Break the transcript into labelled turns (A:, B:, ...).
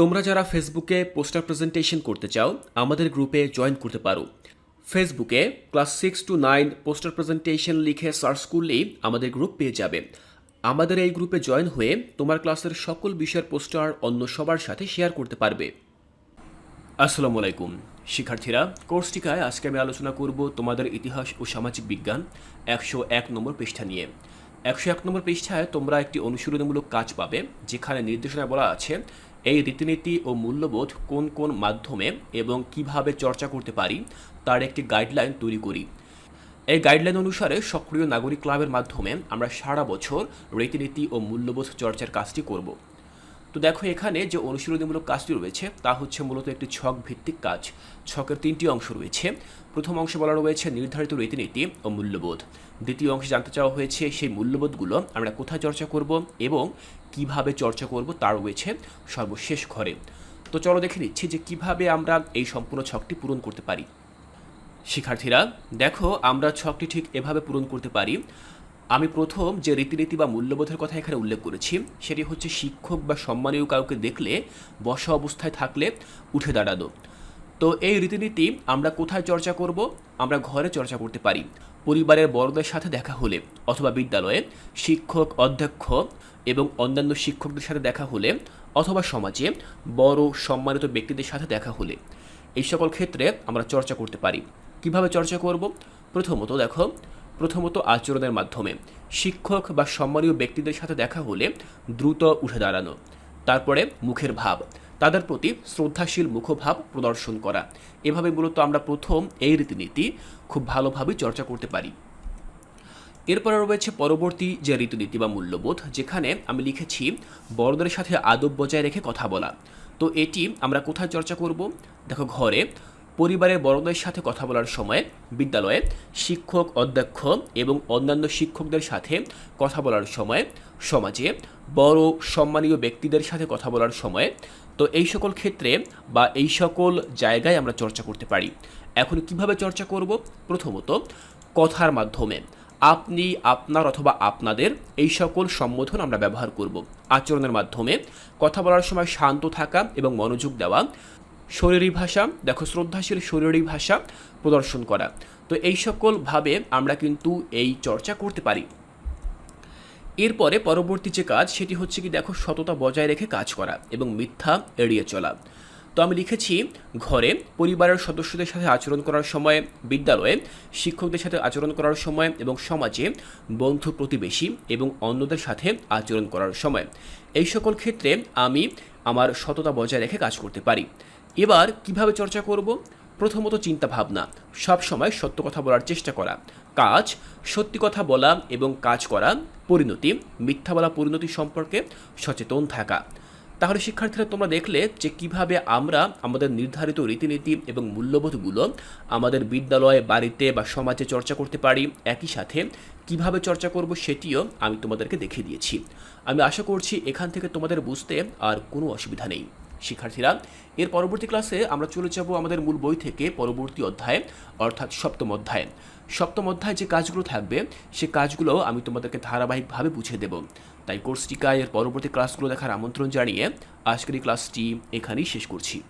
A: তোমরা যারা ফেসবুকে পোস্টার প্রেজেন্টেশন করতে চাও, আমাদের গ্রুপে জয়েন করতে পারো। ফেসবুকে class six two nine poster presentation লিখে সার্চ করলেই আমাদের গ্রুপ পেয়ে যাবে। আমাদের এই গ্রুপে জয়েন হয়ে তোমার ক্লাসের সকল বিষয়ের পোস্টার অন্য সবার সাথে শেয়ার করতে পারবে। আসসালামু আলাইকুম। শিক্ষার্থীরা কোর্স টিকায় আজকে আমি আলোচনা করব তোমাদের ইতিহাস ও সামাজিক বিজ্ঞান একশো এক নম্বর পৃষ্ঠা নিয়ে। একশো এক নম্বর পৃষ্ঠায় তোমরা একটি অনুশীলনীমূলক কাজ পাবে, যেখানে নির্দেশনা বলা আছে এই রীতিনীতি ও মূল্যবোধ কোন কোন মাধ্যমে এবং কীভাবে চর্চা করতে পারি, তার একটি গাইডলাইন তৈরি করি। এই গাইডলাইন অনুসারে সক্রিয় নাগরিক ক্লাবের মাধ্যমে আমরা সারা বছর রীতিনীতি ও মূল্যবোধ চর্চার কাজটি করব। তো দেখো এখানে যে অনুশীলনীমূলক কাজটি রয়েছে, তা হচ্ছে মূলত একটি ছক ভিত্তিক কাজ। ছকের তিনটি অংশ রয়েছে। প্রথম অংশে বলা রয়েছে নির্ধারিত রীতিনীতি ও মূল্যবোধ। দ্বিতীয় অংশে জানতে চাওয়া হয়েছে সেই মূল্যবোধগুলো আমরা কোথায় চর্চা করব এবং কীভাবে চর্চা করব তা রয়েছে সর্বশেষ ঘরে। তো চলো দেখে নিচ্ছি যে কীভাবে আমরা এই সম্পূর্ণ ছকটি পূরণ করতে পারি। শিক্ষার্থীরা, দেখো আমরা ছকটি ঠিক এভাবে পূরণ করতে পারি। আমি প্রথম যে রীতিনীতি বা মূল্যবোধের কথা এখানে উল্লেখ করেছি, সেটি হচ্ছে শিক্ষক বা সম্মানীয় কাউকে দেখলে বসা অবস্থায় থাকলে উঠে দাঁড়ানো। তো এই রীতিনীতি আমরা কোথায় চর্চা করব? আমরা ঘরে চর্চা করতে পারি। পরিবারের বড়দের সাথে দেখা হলে অথবা বিদ্যালয়ে শিক্ষক, অধ্যক্ষ এবং অন্যান্য শিক্ষকদের সাথে দেখা হলে অথবা সমাজে বড় সম্মানিত ব্যক্তিদের সাথে দেখা হলে এই সকল ক্ষেত্রে আমরা চর্চা করতে পারি। কীভাবে চর্চা করব? প্রথমত দেখো প্রথমত আচরণের মাধ্যমে। শিক্ষক বা সম্মানীয় ব্যক্তিদের সাথে দেখা হলে দ্রুত উঠে দাঁড়ানো, তারপরে মুখের ভাব, তাদের প্রতি শ্রদ্ধাশীল মুখভাব প্রদর্শন করা। এভাবে মূলত আমরা প্রথম এই রীতিনীতি খুব ভালোভাবে চর্চা করতে পারি। এরপরে রয়েছে পরবর্তী যে রীতিনীতি বা মূল্যবোধ, যেখানে আমি লিখেছি, বড়দের সাথে আদব বজায় রেখে কথা বলা। তো এটি আমরা কোথায় চর্চা করব? দেখো, ঘরে পরিবারের বড়দের সাথে কথা বলার সময় বিদ্যালয়ে শিক্ষক, অধ্যক্ষ এবং অন্যান্য শিক্ষকদের সাথে কথা বলার সময়, সমাজে বড় সম্মানীয় ব্যক্তিদের সাথে কথা বলার সময়, তো এই সকল ক্ষেত্রে বা এই সকল জায়গায় আমরা চর্চা করতে পারি। এখন কীভাবে চর্চা করব? প্রথমত, কথার মাধ্যমে। আপনি, আপনার অথবা আপনাদের এই সকল সম্বোধন আমরা ব্যবহার করব। আচরণের মাধ্যমে, কথা বলার সময় শান্ত থাকা এবং মনোযোগ দেওয়া। শরীরী ভাষা, দেখো শ্রদ্ধাশীল শরীরী ভাষা প্রদর্শন করা। তো এই সকলভাবে আমরা কিন্তু এই চর্চা করতে পারি। এরপরে পরবর্তী যে কাজ, সেটি হচ্ছে কি দেখো সততা বজায় রেখে কাজ করা এবং মিথ্যা এড়িয়ে চলা। তো আমি লিখেছি, ঘরে পরিবারের সদস্যদের সাথে আচরণ করার সময়, বিদ্যালয়ে শিক্ষকদের সাথে আচরণ করার সময় এবং সমাজে বন্ধু প্রতিবেশী এবং অন্যদের সাথে আচরণ করার সময়। এই সকল ক্ষেত্রে আমি আমার সততা বজায় রেখে কাজ করতে পারি। এবার কীভাবে চর্চা করব? প্রথমত চিন্তা ভাবনা। সব সময় সত্য কথা বলার চেষ্টা করা। কাজ, সত্যি কথা বলা এবং কাজ করা, পরিণতি, মিথ্যা বলা, পরিণতি সম্পর্কে সচেতন থাকা। তাহলে শিক্ষার্থীরা তোমরা দেখলে যে কীভাবে আমরা আমাদের নির্ধারিত রীতিনীতি এবং মূল্যবোধগুলো আমাদের বিদ্যালয়ে, বাড়িতে বা সমাজে চর্চা করতে পারি, একই সাথে কীভাবে চর্চা করব সেটিও আমি তোমাদেরকে দেখিয়ে দিয়েছি। আমি আশা করছি এখান থেকে তোমাদের বুঝতে আর কোনো অসুবিধা নেই। শিক্ষার্থীরা। এর পরবর্তী ক্লাসে আমরা চলে যাব আমাদের মূল বই থেকে পরবর্তী অধ্যায়ে, অর্থাৎ সপ্তম অধ্যায়ে। সপ্তম অধ্যায়ে যে কাজগুলো থাকবে, সে কাজগুলো আমি তোমাদেরকে ধারাবাহিকভাবে বুঝিয়ে দেব। তাই কোর্সটিকা এর পরবর্তী ক্লাসগুলো দেখার আমন্ত্রণ জানিয়ে আজকের এই ক্লাসটি এখানেই শেষ করছি।